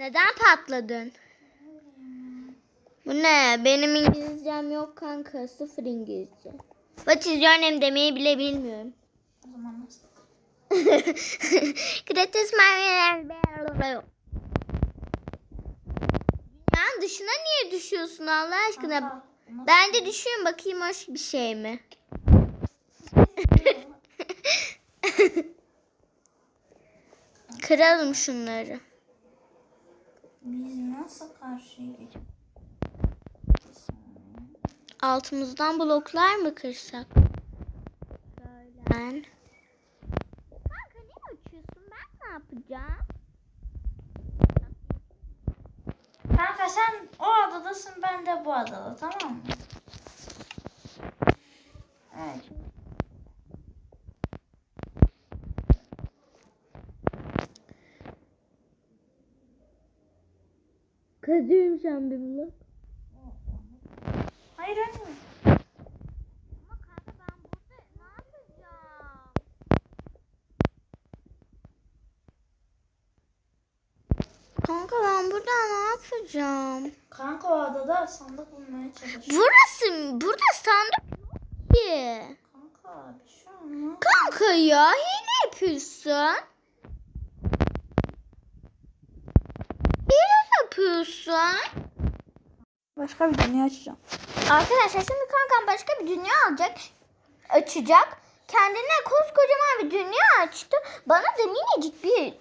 Neden patladın? Bu ne? Benim İngilizcem yok kanka. Sıfır İngilizce. What is your name demeyi bile bilmiyorum. O zaman nasıl? Dünyanın dışına niye düşüyorsun Allah aşkına? Kanka? Ben de düşüyorum bakayım hoş bir şey mi? Kıralım şunları. Biz nasıl karşıya geçeceğiz? Altımızdan bloklar mı kırsak? Böyle. Kanka niye uçuyorsun? Ben ne yapacağım? Kanka sen o adadasın ben de bu adada tamam mı? Evet. Kazıyorum şu an bir blok. Hayır anne. Ama kanka ben burada ne yapacağım? Kanka ben burada ne yapacağım? Kanka o adada sandık bulmaya çalış. Burası burada sandık yok ki. Kanka bir şey olmaz. Kanka ya hile yapıyorsun. Hile yapıyorsun. Başka bir dünya açacağım. Arkadaşlar şimdi kankam başka bir dünya alacak. Açacak. Kendine koskocaman bir dünya açtı. Bana da minicik bir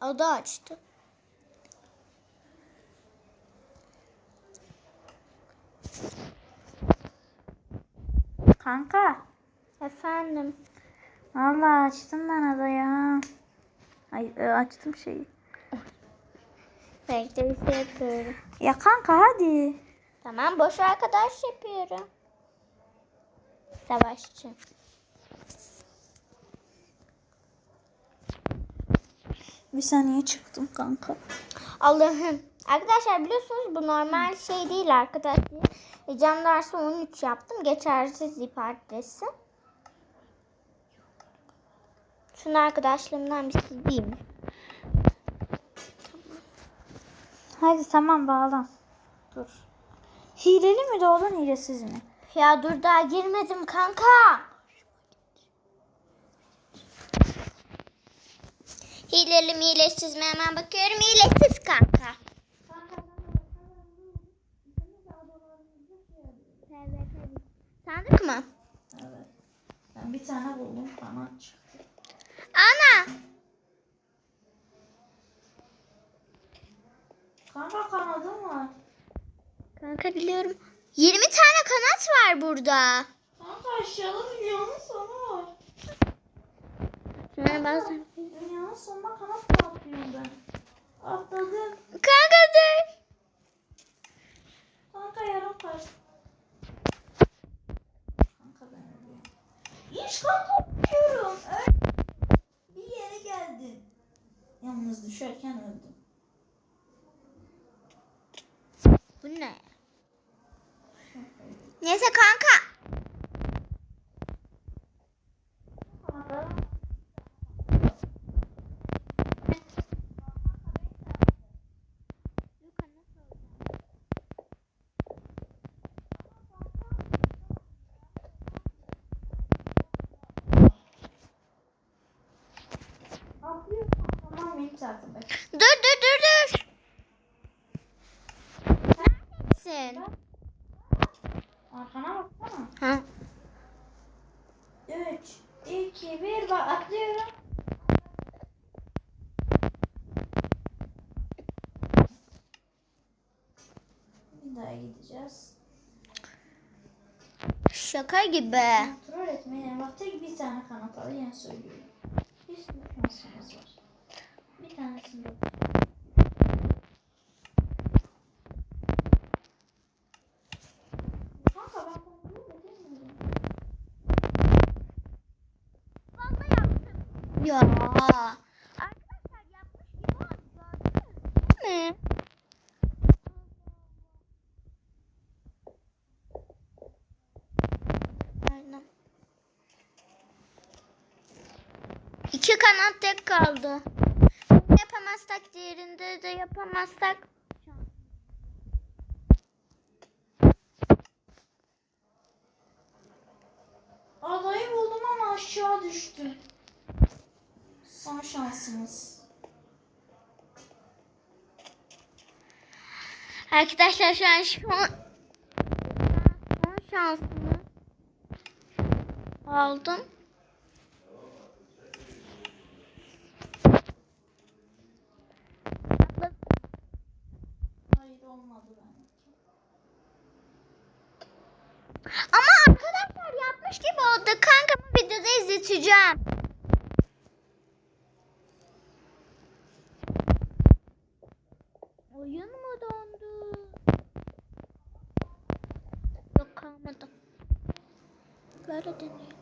ada açtı. Kanka. Efendim. Vallahi açtım ben adayı. Ay e, açtım şeyi. Bekle bir şey yapıyorum. Ya kanka hadi. Tamam boş arkadaş yapıyorum. Savaşçı. Bir saniye çıktım kanka. Allah'ım. Arkadaşlar biliyorsunuz bu normal şey değil arkadaşlar. E, Cam dersi 13 yaptım. Geçersiz ip adresi. Şunu arkadaşlarımdan bir sileyim. Hadi tamam bağlan. Dur. Hileli mi doğdun hilesiz mi? Ya dur daha girmedim kanka. Hileli mi hilesiz mi hemen bakıyorum. Hilesiz kanka. Sandık mı? Evet. Ben bir tane buldum bana çıktı. Ana. Kanka kanadım var. Kanka biliyorum. 20 tane kanat var burada. Kanka aşağıda dünyanın sonu var. Şunları bazen. Dünyanın sonuna kanat patlıyor ben. Atladım. Kanka dur. Kanka yarım kaç. Kanka ben ölüyorum. İş kanka uçuyorum. Öl- Bir yere geldim. Yalnız düşerken öldüm. Bu ne? Neyse kanka. Dur dur dur dur. Neredesin? Arkana baksana. Ha. 3, 2, 1 bak atlıyorum. Bir gideceğiz. Şaka gibi. Kontrol etmeye bak tek bir tane kanat al yine söylüyorum. Bir sürü şansımız var. Bir tanesini yaptım. Ya. Arkadaşlar yapmış gibi oldu. Değil mi? Kanat tek kaldı. Yapamazsak yapamazsak diğerinde de yapamazsak. Adayı buldum ama aşağı düştü. Son şansımız. Arkadaşlar şu an son, son şansımı aldım. Hayır olmadı benimki. Ama arkadaşlar yapmış gibi oldu. Kankamı izleteceğim. Oyun mu dondu? Yok kalmadı. Böyle deneyim.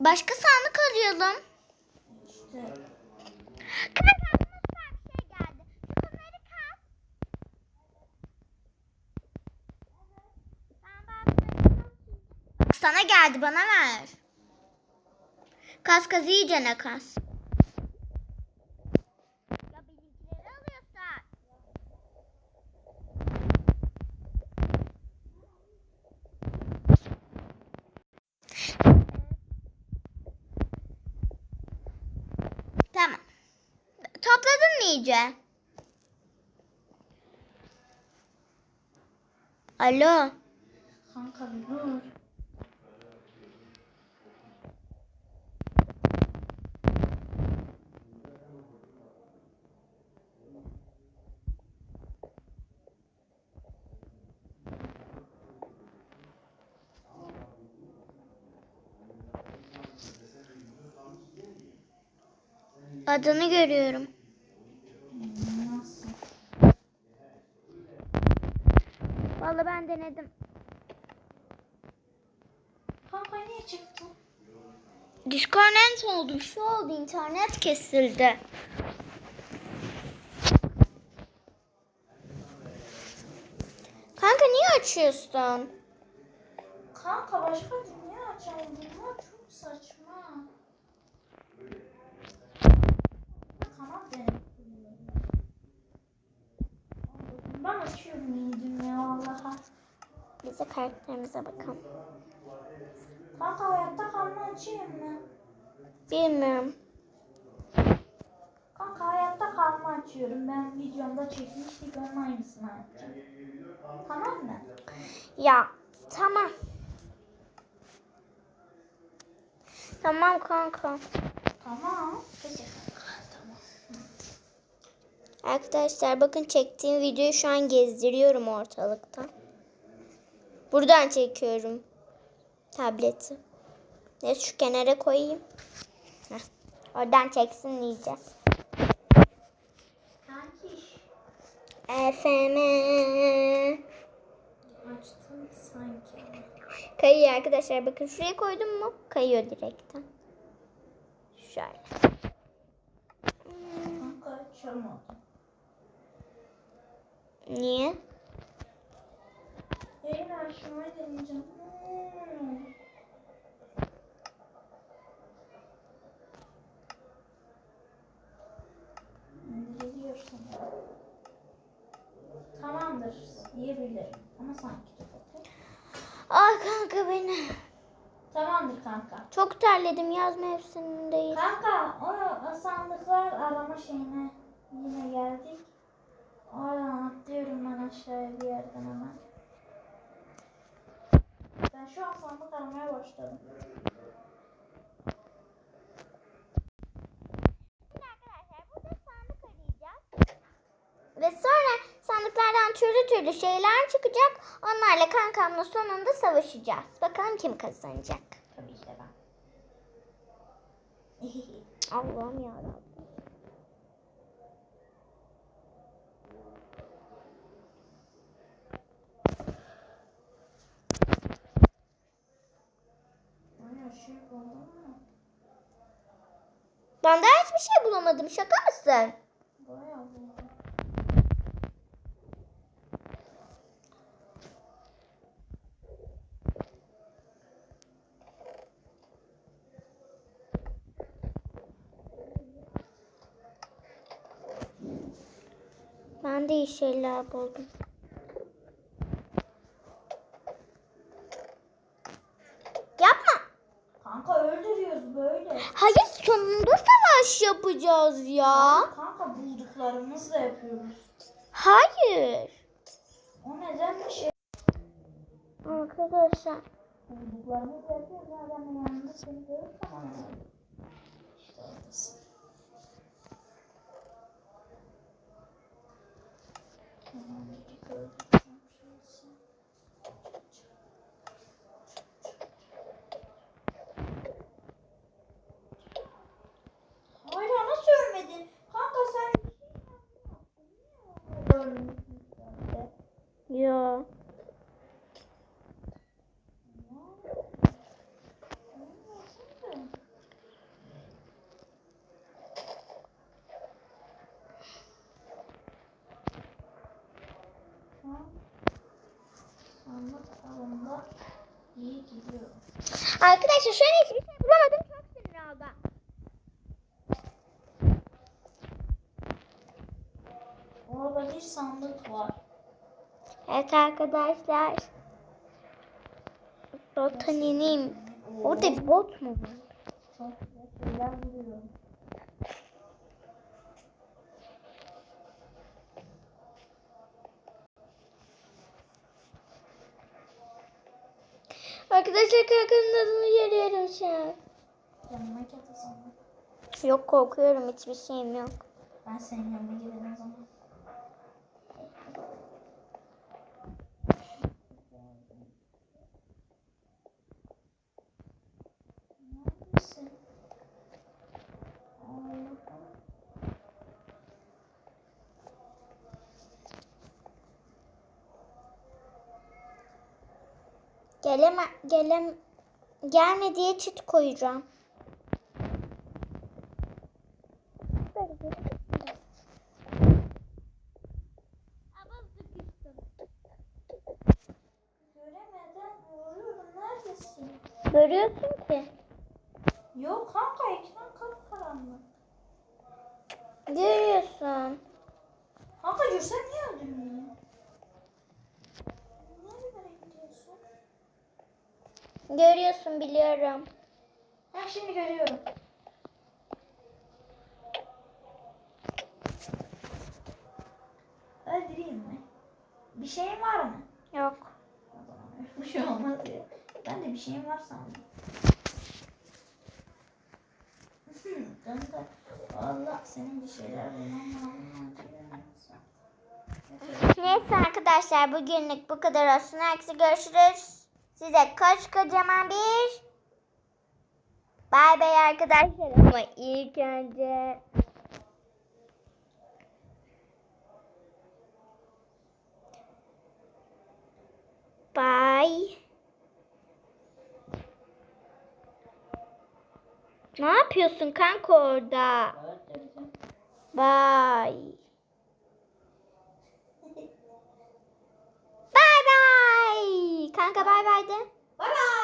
Başka sandık arayalım. İşte. Kanka aklıma süper bir şey geldi. Şu kumları kas. Ben bazılarını kasayım. Bak sana geldi bana ver. Kas kas iyicene kas. Tamam. Topladın mı iyice? Alo. Kanka dur. Adını görüyorum. Nasıl? Vallahi ben denedim. Kanka niye çıktın? Disconnect oldu. Şu oldu. internet kesildi. Kanka niye açıyorsun? Kanka başka dünya açalım. Bunlar çok saçma. Kanat benim. Ben açıyorum yeni dünya vallahi. Bize karakterimize bakalım. Kanka hayatta kalma açayım mı? Bilmiyorum. Kanka hayatta kalma açıyorum. Ben videomda çekmiştik onun aynısını açacağım. Tamam mı? Ya tamam. Tamam kanka. Tamam. Tamam. Arkadaşlar bakın çektiğim videoyu şu an gezdiriyorum ortalıkta. Buradan çekiyorum tableti. Neyse şu kenara koyayım. Heh. Oradan çeksin. Kankiş. FM. Açtım sanki. Kayıyor arkadaşlar. Bakın şuraya koydum mu? Kayıyor direkten. Şöyle. Açamadım. Niye? Yayın açmayı deneyeceğim. Hmm. Tamamdır. Yiyebilirim. Ama sanki çok. Ay kanka beni. Tamamdır kanka. Çok terledim yazma hepsindeyiz. Kanka o sandıklar arama şeyine yine geldik. Oradan atlıyorum ben aşağıya bir yerden hemen. Ben şu an sandık aramaya başladım. Ve sonra sandıklardan türlü türlü şeyler çıkacak. Onlarla kankamla sonunda savaşacağız. Bakalım kim kazanacak. Tabii ki de ben. Allah'ım yarabbim. Ben de hiçbir şey bulamadım. Şaka mısın? Ben de iyi şeyler buldum. Hayır sonunda savaş yapacağız ya. Kanka bulduklarımızla yapıyoruz. Hayır. O nedenmiş ya? Arkadaşlar. Bulduklarımızla yapıyoruz. Adamın yanında seni görürsem anlarım. İşte oradasın. Tamam, bir gördüm. Şurası. Hayır nasıl ölmedin? Kanka sen bir şey yapmadın. Yo. Sandık alanda iyi gidiyor. Arkadaşlar şu an hiçbir şey bulamadım. Çok sinir oldum. Orada bir sandık var. Evet arkadaşlar. Botaninin. Orada bot mu var? Çok güzel şeyler buluyorum. Arkadaşlar kankanın adını görüyorum şu an. Yanına gel o zaman. Yok korkuyorum hiçbir şeyim yok. Ben senin yanına gelirim Geleme, gelem, gelme diye çit koyacağım. Görüyorsun ki. Yok kanka ekran kapkaranlık. Görüyorsun. Kanka görsen niye öldürmüyor? Görüyorsun biliyorum. Ha şimdi görüyorum. Öldüreyim mi? Bir şeyin var mı? Yok. O zaman Bir şey olmaz ya. Ben de bir şeyim var sandım. Kanka valla senin bir şeyler bulman. Neyse arkadaşlar bugünlük bu kadar olsun. Herkese görüşürüz. Size koç kocaman bir bay bay arkadaşlar. Ama ilk önce Bye. Ne yapıyorsun kanka orada? Bye. Bye bye. Kanka bay bay de. Bay bay.